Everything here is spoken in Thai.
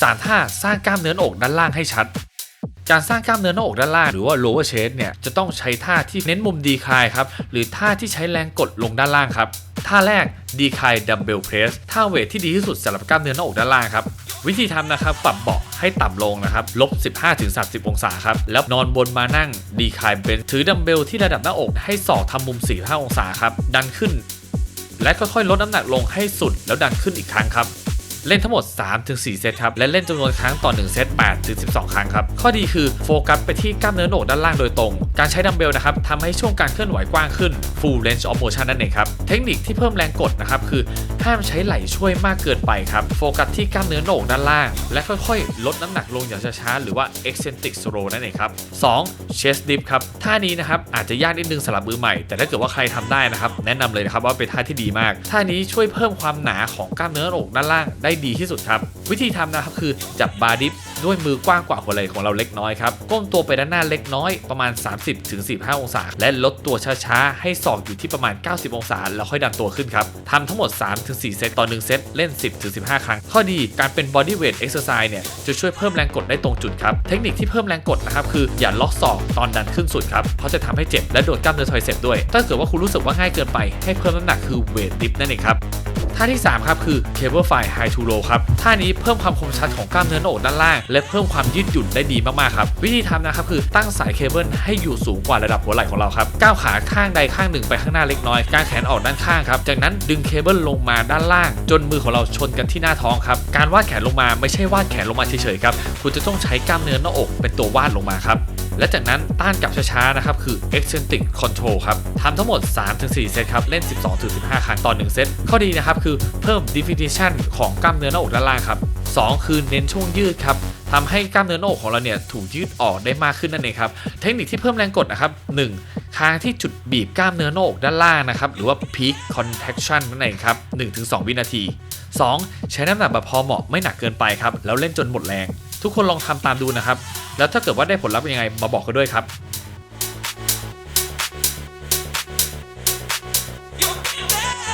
3ท่าสร้างกล้ามเนื้ออกด้านล่างให้ชัด การสร้างกล้ามเนื้อหน้าอกด้านล่างหรือว่า lower chest เนี่ยจะต้องใช้ท่าที่เน้นมุมดีคายครับหรือท่าที่ใช้แรงกดลงด้านล่างครับท่าแรกดีคายดัมเบลเพรสท่าเวทที่ดีที่สุดสำหรับกล้ามเนื้อหน้าอกด้านล่างครับวิธีทำนะครับปรับเบาะให้ต่ำลงนะครับลบ 15-30 องศาครับแล้วนอนบนมานั่งดีคายเบนถือดัมเบลที่ระดับหน้าอกให้ศอกทำมุม 45 องศาครับดันขึ้น และค่อยๆลดน้ำหนักลงให้สุดแล้วดันขึ้นอีกครั้งครับ เล่นทั้งหมด 3-4 เซตครับ และเล่นจำนวนครั้งต่อ 1 เซต8-12 ครั้งครับ ข้อดีคือโฟกัสไปที่กล้ามเนื้อโหนกด้านล่างโดยตรง การใช้ดัมเบลนะครับทำให้ช่วงการเคลื่อนไหวกว้างขึ้น full range of motion นั่นเองครับ เทคนิคที่เพิ่มแรงกดนะครับคือ ห้ามใช้ไหล่ช่วยมากเกินไปครับ โฟกัสที่กล้ามเนื้อโหนกด้านล่าง และค่อยๆ ลดน้ำหนักลงอย่างช้าๆ หรือว่า eccentric slow นั่นเองครับ 2. chest dip ครับ ท่านี้นะครับอาจจะยากนิดนึงสำหรับมือใหม่ แต่ถ้าเกิดว่าใครทำได้นะครับ แนะนำเลยนะครับว่าเป็นท่าที่ดีมาก ท่านี้ช่วยเพิ่มความหนาของกล้ามเนื้อโหนกด้านล่างได้ดีที่สุดครับ วิธีทำนะครับคือจับบาร์ดิฟด้วยมือกว้างกว่าหัวไหล่ของเราเล็กน้อยครับ ก้มตัวไปด้านหน้าเล็กน้อยประมาณ 30-45 องศา และลดตัวช้าๆ ให้ศอกอยู่ที่ประมาณ 90 องศา แล้วค่อยดันตัวขึ้นครับทำทั้งหมด3-4เซตต่อ 1 เซต เล่น 10-15 ครั้ง ข้อดีการเป็น body weight exercise เนี่ย จะช่วยเพิ่มแรงกดได้ตรงจุดครับ เทคนิคที่เพิ่มแรงกดนะครับ คืออย่าล็อกศอกตอนดันขึ้นสุดครับ เพราะจะทำให้เจ็บและโดนกล้ามเนื้อไทรเซปด้วย ถ้าเกิดว่าคุณรู้สึกว่าง่ายเกินไป ให้เพิ่มน้ำหนักคือ weight lift นั่นเองครับ ท่าที่ 3 ครับคือ cable fly high to low ครับ ท่านี้เพิ่มความคมชัดของกล้ามเนื้อหน้าอกด้านล่าง และเพิ่มความยืดหยุ่นได้ดีมากๆครับ วิธีทำนะครับคือตั้งสายเคเบิลให้อยู่สูงกว่าระดับหัวไหล่ของเราครับก้าวขาข้างใดข้างหนึ่งไปข้างหน้าเล็กน้อยกางแขนออกด้านข้างครับจากนั้นดึงเคเบิลลงมาด้านล่าง จนมือของเราชนกันที่หน้าท้องครับการวาดแขนลงมาไม่ใช่วาดแขนลงมาเฉยๆครับคุณจะต้องใช้กล้ามเนื้อหน้าอกเป็นตัววาดลงมาครับ และจากนั้นต้านกลับช้าๆนะครับคือ eccentric control ครับทำทั้งหมด 3-4 เซตครับ เล่น 12-15 ครั้งต่อ 1 เซต ข้อดีนะครับคือเพิ่ม definition ของกล้ามเนื้อหน้าอกด้านล่างครับ 2 คือเน้นช่วงยืดครับทำให้กล้ามเนื้อหน้าอกของเราเนี่ยถูกยืดออกได้มากขึ้นนั่นเองครับ เทคนิคที่เพิ่มแรงกดนะครับ 1. ค้างที่จุดบีบกล้ามเนื้อหน้าอกด้านล่างนะครับ หรือว่า peak contraction นั่นเองครับ 1-2 วินาที 2. ใช้น้ำหนักแบบพอเหมาะไม่หนักเกินไปครับ แล้วเล่นจนหมดแรง ทุกคนลองทำตามดูนะครับ แล้วถ้าเกิดว่าได้ผลลัพธ์ยังไงมาบอกกันด้วยครับ